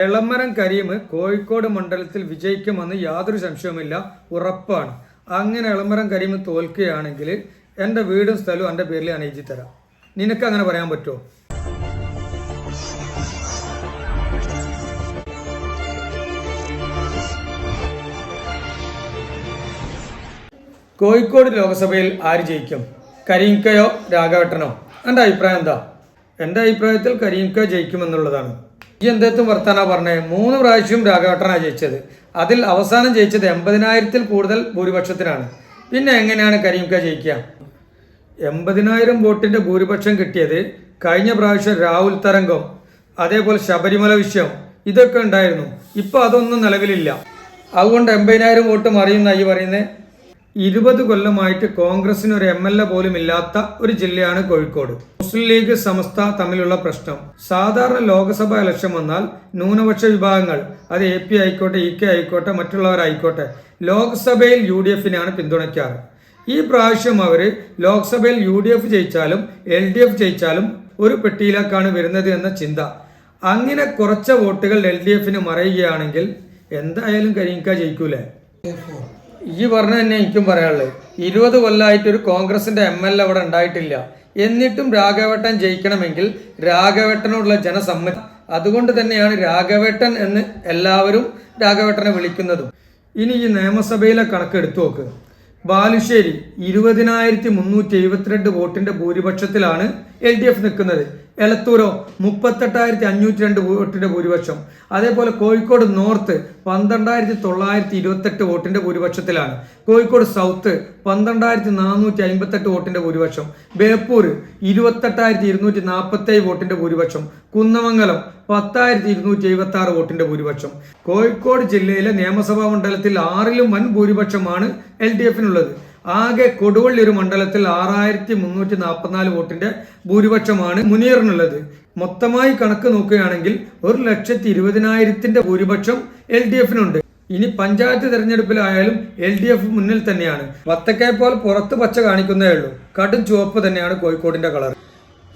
എളമരം കരീം കോഴിക്കോട് മണ്ഡലത്തിൽ വിജയിക്കുമെന്ന് യാതൊരു സംശയവുമില്ല. ഉറപ്പാണ്. അങ്ങനെ എളമരം കരീം തോൽക്കുകയാണെങ്കിൽ എന്റെ വീടും സ്ഥലവും എന്റെ പേരിൽ ഞാൻ തരാം. നിനക്ക് അങ്ങനെ പറയാൻ പറ്റുമോ? കോഴിക്കോട് ലോക്സഭയിൽ ആര് ജയിക്കും? കരീംക്കയോ രാഘവട്ടനോ? എന്റെ അഭിപ്രായം എന്താ? എന്റെ അഭിപ്രായത്തിൽ കരീംക്ക ജയിക്കുമെന്നുള്ളതാണ്. ഈ എന്തെത്തും വർത്താന പറഞ്ഞേ. മൂന്ന് പ്രാവശ്യം രാഘവട്ടനാണ് ജയിച്ചത്. അതിൽ അവസാനം ജയിച്ചത് എൺപതിനായിരത്തിൽ കൂടുതൽ ഭൂരിപക്ഷത്തിനാണ്. പിന്നെ എങ്ങനെയാണ് കരീംക ജയിക്കുക? എൺപതിനായിരം വോട്ടിന്റെ ഭൂരിപക്ഷം കിട്ടിയത് കഴിഞ്ഞ പ്രാവശ്യം രാഹുൽ തരംഗം അതേപോലെ ശബരിമല വിഷയം ഇതൊക്കെ ഉണ്ടായിരുന്നു. ഇപ്പൊ അതൊന്നും നിലവിലില്ല. അതുകൊണ്ട് എൺപതിനായിരം വോട്ട് മറിയുന്ന ഈ പറയുന്നത് ഇരുപത് കൊല്ലമായിട്ട് കോൺഗ്രസിന് ഒരു എം എൽ എ പോലും ഇല്ലാത്ത ഒരു ജില്ലയാണ് കോഴിക്കോട്. മുസ്ലിം ലീഗ് സമസ്ത തമ്മിലുള്ള പ്രശ്നം. സാധാരണ ലോക്സഭ ഇലക്ഷൻ വന്നാൽ ന്യൂനപക്ഷ വിഭാഗങ്ങൾ അത് എ പി ആയിക്കോട്ടെ ഇ കെ ആയിക്കോട്ടെ മറ്റുള്ളവരായിക്കോട്ടെ ലോക്സഭയിൽ യു ഡി എഫിനാണ് പിന്തുണയ്ക്കാറ്. ഈ പ്രാവശ്യം അവർ ലോക്സഭയിൽ യു ഡി എഫ് ജയിച്ചാലും എൽ ഡി എഫ് ജയിച്ചാലും ഒരു പെട്ടിയിലേക്കാണ് വരുന്നത് എന്ന ചിന്ത. അങ്ങനെ കുറച്ച വോട്ടുകൾ എൽ ഡി എഫിന് മറയുകയാണെങ്കിൽ എന്തായാലും കരിങ്ക ജയിക്കൂലേ? ഈ പറഞ്ഞ തന്നെ എനിക്കും പറയാനുള്ളത്. ഇരുപത് കൊല്ലമായിട്ട് ഒരു കോൺഗ്രസിന്റെ എം എൽ എ അവിടെ ഉണ്ടായിട്ടില്ല. എന്നിട്ടും രാഘവേട്ടൻ ജയിക്കണമെങ്കിൽ രാഘവേട്ടനോടുള്ള ജനസമ്മതി. അതുകൊണ്ട് തന്നെയാണ് രാഘവേട്ടൻ എന്ന് എല്ലാവരും രാഘവേട്ടനെ വിളിക്കുന്നതും. ഇനി ഈ നിയമസഭയിലെ കണക്ക് എടുത്തു നോക്ക്. ബാലുശ്ശേരി ഇരുപതിനായിരത്തി മുന്നൂറ്റി എഴുപത്തിരണ്ട് വോട്ടിന്റെ ഭൂരിപക്ഷത്തിലാണ് എൽ ഡി എഫ് നിൽക്കുന്നത്. എലത്തൂരോ മുപ്പത്തെട്ടായിരത്തി അഞ്ഞൂറ്റി രണ്ട് വോട്ടിന്റെ ഭൂരിപക്ഷം. അതേപോലെ കോഴിക്കോട് നോർത്ത് പന്ത്രണ്ടായിരത്തി തൊള്ളായിരത്തി ഇരുപത്തെട്ട് വോട്ടിന്റെ ഭൂരിപക്ഷത്തിലാണ്. കോഴിക്കോട് സൗത്ത് പന്ത്രണ്ടായിരത്തി നാനൂറ്റി അമ്പത്തെട്ട് വോട്ടിന്റെ ഭൂരിപക്ഷം. ബേപ്പൂർ ഇരുപത്തെട്ടായിരത്തി ഇരുന്നൂറ്റി നാൽപ്പത്തേഴ് വോട്ടിന്റെ ഭൂരിപക്ഷം. കുന്നമംഗലം പത്തായിരത്തി ഇരുന്നൂറ്റി എഴുപത്തി ആറ് വോട്ടിന്റെ ഭൂരിപക്ഷം. കോഴിക്കോട് ജില്ലയിലെ നിയമസഭാ മണ്ഡലത്തിൽ ആറിലും വൻ ഭൂരിപക്ഷമാണ് എൽ ഡി എഫിനുള്ളത്. ആകെ കൊടുവള്ളി ഒരു മണ്ഡലത്തിൽ ആറായിരത്തി മുന്നൂറ്റി നാൽപ്പത്തിനാല് വോട്ടിന്റെ ഭൂരിപക്ഷമാണ് മുനീറിനുള്ളത്. മൊത്തമായി കണക്ക് നോക്കുകയാണെങ്കിൽ ഒരു ലക്ഷത്തി ഇരുപതിനായിരത്തിന്റെ ഭൂരിപക്ഷം എൽ ഡി എഫിനുണ്ട്. ഇനി പഞ്ചായത്ത് തെരഞ്ഞെടുപ്പിലായാലും എൽ ഡി എഫ് മുന്നിൽ തന്നെയാണ്. വത്തക്കെ പോലെ പുറത്ത് പച്ച കാണിക്കുന്നേ ഉള്ളൂ. കടും ചുവപ്പ് തന്നെയാണ് കോഴിക്കോടിന്റെ കളർ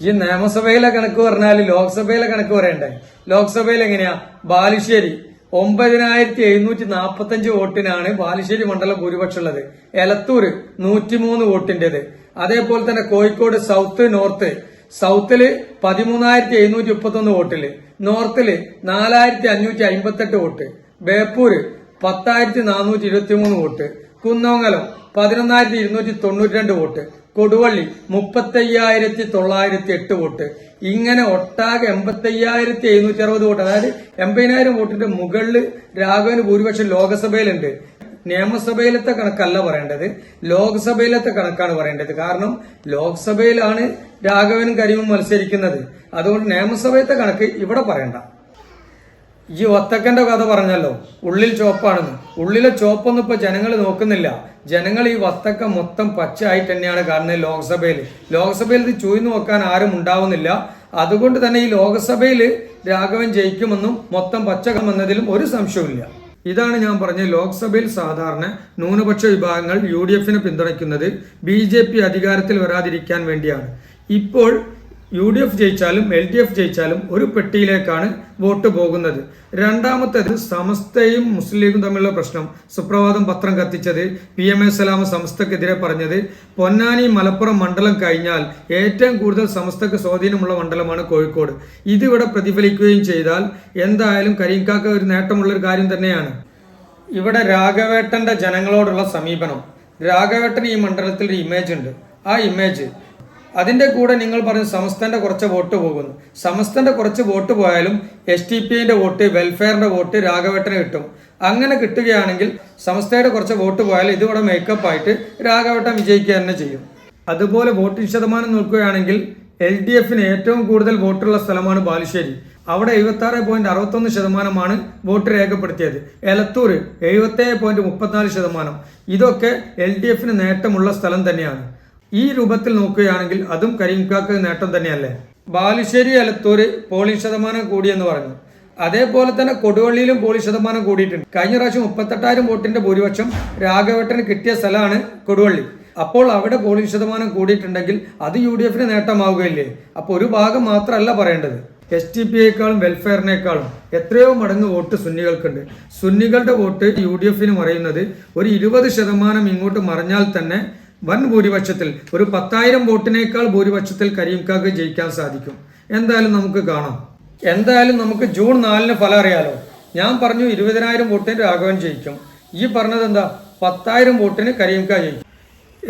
ഈ നിയമസഭയിലെ കണക്ക് പറഞ്ഞാൽ ലോക്സഭയിലെ കണക്ക് പറയണ്ടേ? ലോക്സഭയിൽ എങ്ങനെയാ ബാലുശ്ശേരി. ഒമ്പതിനായിരത്തി എഴുന്നൂറ്റി നാൽപ്പത്തഞ്ച് വോട്ടിനാണ് ബാലുശ്ശേരി മണ്ഡലം ഭൂരിപക്ഷം ഉള്ളത് എലത്തൂര് നൂറ്റിമൂന്ന് വോട്ടിന്റേത്. അതേപോലെ തന്നെ കോഴിക്കോട് സൗത്ത് നോർത്ത്. സൗത്തിൽ പതിമൂന്നായിരത്തി എഴുന്നൂറ്റി മുപ്പത്തി ഒന്ന് വോട്ടിൽ. നോർത്തിൽ നാലായിരത്തി അഞ്ഞൂറ്റി അമ്പത്തെട്ട് വോട്ട്. ബേപ്പൂര് പത്തായിരത്തി നാനൂറ്റി ഇരുപത്തിമൂന്ന് വോട്ട്. കുന്നോങ്ങലം പതിനൊന്നായിരത്തി ഇരുന്നൂറ്റി തൊണ്ണൂറ്റി രണ്ട് വോട്ട്. കൊടുവള്ളി മുപ്പത്തയ്യായിരത്തി തൊള്ളായിരത്തി എട്ട് വോട്ട്. ഇങ്ങനെ ഒട്ടാകെ എൺപത്തയ്യായിരത്തി എഴുന്നൂറ്റി അറുപത് വോട്ട്. അതായത് എൺപതിനായിരം വോട്ടിന്റെ മുകളിൽ രാഘവന് ഭൂരിപക്ഷം ലോകസഭയിലുണ്ട്. നിയമസഭയിലത്തെ കണക്കല്ല പറയേണ്ടത്. ലോക്സഭയിലത്തെ കണക്കാണ് പറയേണ്ടത്. കാരണം ലോക്സഭയിലാണ് രാഘവനും കരീമും മത്സരിക്കുന്നത്. അതുകൊണ്ട് നിയമസഭയിലത്തെ കണക്ക് ഇവിടെ പറയണ്ട. ഈ ഒത്തക്കന്റെ കഥ പറഞ്ഞല്ലോ. ഉള്ളിൽ ചോപ്പാണെന്ന്. ഉള്ളിലെ ചോപ്പൊന്നും ഇപ്പൊ ജനങ്ങൾ നോക്കുന്നില്ല. ജനങ്ങൾ ഈ വത്തക്ക മൊത്തം പച്ചയായിട്ട് തന്നെയാണ് കാണുന്നത് ലോക്സഭയിൽ. ലോക്സഭയിൽ ഇത് ചൂഴ്ന്നു നോക്കാൻ ആരും ഉണ്ടാവുന്നില്ല. അതുകൊണ്ട് തന്നെ ഈ ലോക്സഭയിൽ രാഘവൻ ജയിക്കുമെന്നും മൊത്തം പച്ചകമെന്നതിലും ഒരു സംശയവുമില്ല. ഇതാണ് ഞാൻ പറഞ്ഞത് ലോക്സഭയിൽ സാധാരണ ന്യൂനപക്ഷ വിഭാഗങ്ങൾ യു ഡി എഫിനെ പിന്തുണയ്ക്കുന്നത് ബി ജെ പി അധികാരത്തിൽ വരാതിരിക്കാൻ വേണ്ടിയാണ്. ഇപ്പോൾ യു ഡി എഫ് ജയിച്ചാലും എൽ ഡി എഫ് ജയിച്ചാലും ഒരു പെട്ടിയിലേക്കാണ് വോട്ട് പോകുന്നത്. രണ്ടാമത്തേത് സമസ്തയും മുസ്ലിം ലീഗും തമ്മിലുള്ള പ്രശ്നം. സുപ്രഭാതം പത്രം കത്തിച്ചത് പി എം എ സലാമ സമസ്തക്കെതിരെ പറഞ്ഞത് പൊന്നാനി മലപ്പുറം മണ്ഡലം കഴിഞ്ഞാൽ ഏറ്റവും കൂടുതൽ സമസ്തക്ക് സ്വാധീനമുള്ള മണ്ഡലമാണ് കോഴിക്കോട്. ഇതിവിടെ പ്രതിഫലിക്കുകയും ചെയ്താൽ എന്തായാലും കരീംകാക്ക ഒരു നേട്ടമുള്ള ഒരു കാര്യം തന്നെയാണ്. ഇവിടെ രാഘവേട്ടന്റെ ജനങ്ങളോടുള്ള സമീപനം. രാഘവേട്ടൻ ഈ മണ്ഡലത്തിൽ ഒരു ഇമേജ് ഉണ്ട്. ആ ഇമേജ് അതിന്റെ കൂടെ നിങ്ങൾ പറഞ്ഞ സമസ്തന്റെ കുറച്ച് വോട്ട് പോകുന്നു. സമസ്തന്റെ കുറച്ച് വോട്ട് പോയാലും എസ് ടി പി ഐന്റെ വോട്ട് വെൽഫെയറിന്റെ വോട്ട് രാഘവേട്ടന് കിട്ടും. അങ്ങനെ കിട്ടുകയാണെങ്കിൽ സമസ്തയുടെ കുറച്ച് വോട്ട് പോയാൽ ഇതിവിടെ മേക്കപ്പ് ആയിട്ട് രാഘവേട്ടൻ വിജയിക്കുക തന്നെ ചെയ്യും. അതുപോലെ വോട്ടിംഗ് ശതമാനം നോക്കുകയാണെങ്കിൽ എൽ ഡി എഫിന് ഏറ്റവും കൂടുതൽ വോട്ടുള്ള സ്ഥലമാണ് ബാലുശ്ശേരി. അവിടെ എഴുപത്തി ആറ് പോയിന്റ് അറുപത്തൊന്ന് ശതമാനമാണ് വോട്ട് രേഖപ്പെടുത്തിയത്. എലത്തൂർ എഴുപത്തേഴ് പോയിന്റ് മുപ്പത്തിനാല് ശതമാനം. ഇതൊക്കെ എൽ ഡി എഫിന് നേട്ടമുള്ള സ്ഥലം തന്നെയാണ്. ഈ രൂപത്തിൽ നോക്കുകയാണെങ്കിൽ അതും കരീംകാക്ക് നേട്ടം തന്നെയല്ലേ? ബാലുശ്ശേരി അലത്തൂര് പോളിംഗ് ശതമാനം കൂടിയെന്ന് പറഞ്ഞു. അതേപോലെ തന്നെ കൊടുവള്ളിയിലും പോളിംഗ് ശതമാനം കൂടിയിട്ടുണ്ട്. കഴിഞ്ഞ പ്രാവശ്യം മുപ്പത്തെട്ടായിരം വോട്ടിന്റെ ഭൂരിപക്ഷം രാഘവട്ടന് കിട്ടിയ സ്ഥലമാണ് കൊടുവള്ളി. അപ്പോൾ അവിടെ പോളിംഗ് ശതമാനം കൂടിയിട്ടുണ്ടെങ്കിൽ അത് യു ഡി എഫിന് നേട്ടമാവുകയില്ലേ? അപ്പോൾ ഒരു ഭാഗം മാത്രമല്ല പറയേണ്ടത്. എസ് ടി പി യെക്കാളും വെൽഫെയറിനേക്കാളും എത്രയോ മടങ്ങ് വോട്ട് സുന്നികൾക്കുണ്ട്. സുന്നികളുടെ വോട്ട് യു ഡി എഫിന് മറയുന്നത് ഒരു ഇരുപത് ശതമാനം ഇങ്ങോട്ട് മറിഞ്ഞാൽ തന്നെ വൻ ഭൂരിപക്ഷത്തിൽ ഒരു പത്തായിരം വോട്ടിനേക്കാൾ ഭൂരിപക്ഷത്തിൽ കരീംകാക്ക് ജയിക്കാൻ സാധിക്കും. എന്തായാലും നമുക്ക് കാണാം. എന്തായാലും നമുക്ക് ജൂൺ നാലിന് ഫലം അറിയാലോ. ഞാൻ പറഞ്ഞു ഇരുപതിനായിരം വോട്ടിന് രാഘവൻ ജയിക്കും. ഈ പറഞ്ഞത് എന്താ? പത്തായിരം വോട്ടിന് കരീംക ജയിക്കും.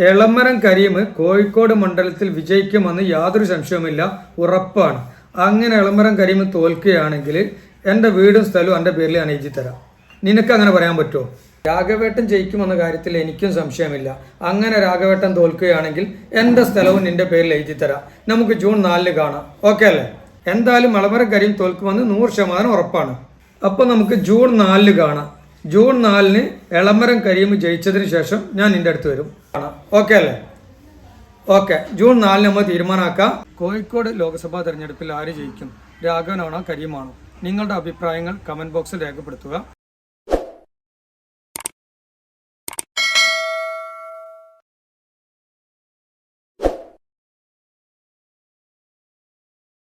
എളമരം കരീം കോഴിക്കോട് മണ്ഡലത്തിൽ വിജയിക്കുമെന്ന് യാതൊരു സംശയവുമില്ല ഉറപ്പാണ്. അങ്ങനെ എളമരം കരീം തോൽക്കുകയാണെങ്കിൽ എന്റെ വീടും സ്ഥലവും എന്റെ പേരിൽ ഞാൻ തരാം. നിനക്ക് അങ്ങനെ പറയാൻ പറ്റുമോ? രാഘവേട്ടൻ ജയിക്കുമെന്ന കാര്യത്തിൽ എനിക്കും സംശയമില്ല. അങ്ങനെ രാഘവേട്ടൻ തോൽക്കുകയാണെങ്കിൽ എന്റെ സ്ഥലവും നിന്റെ പേരിൽ എഴുതി തരാം നമുക്ക് ജൂൺ നാലിന് കാണാം. ഓക്കെ അല്ലേ? എന്തായാലും കരീം തോൽക്കുമെന്ന് നൂറ് ശതമാനം ഉറപ്പാണ്. അപ്പോൾ നമുക്ക് ജൂൺ നാലിന് കാണാം. ജൂൺ നാലിന് എളമരം കരീം ജയിച്ചതിന് ശേഷം ഞാൻ നിന്റെ അടുത്ത് വരും. കാണാം. ഓക്കെ അല്ലേ? ഓക്കെ. ജൂൺ നാലിന് നമ്മൾ തീരുമാനമാക്കാം. കോഴിക്കോട് ലോക്സഭാ തെരഞ്ഞെടുപ്പിൽ ആര് ജയിക്കും? രാഘവനാണോ കരീമാണോ? നിങ്ങളുടെ അഭിപ്രായങ്ങൾ കമന്റ് ബോക്സിൽ രേഖപ്പെടുത്തുക.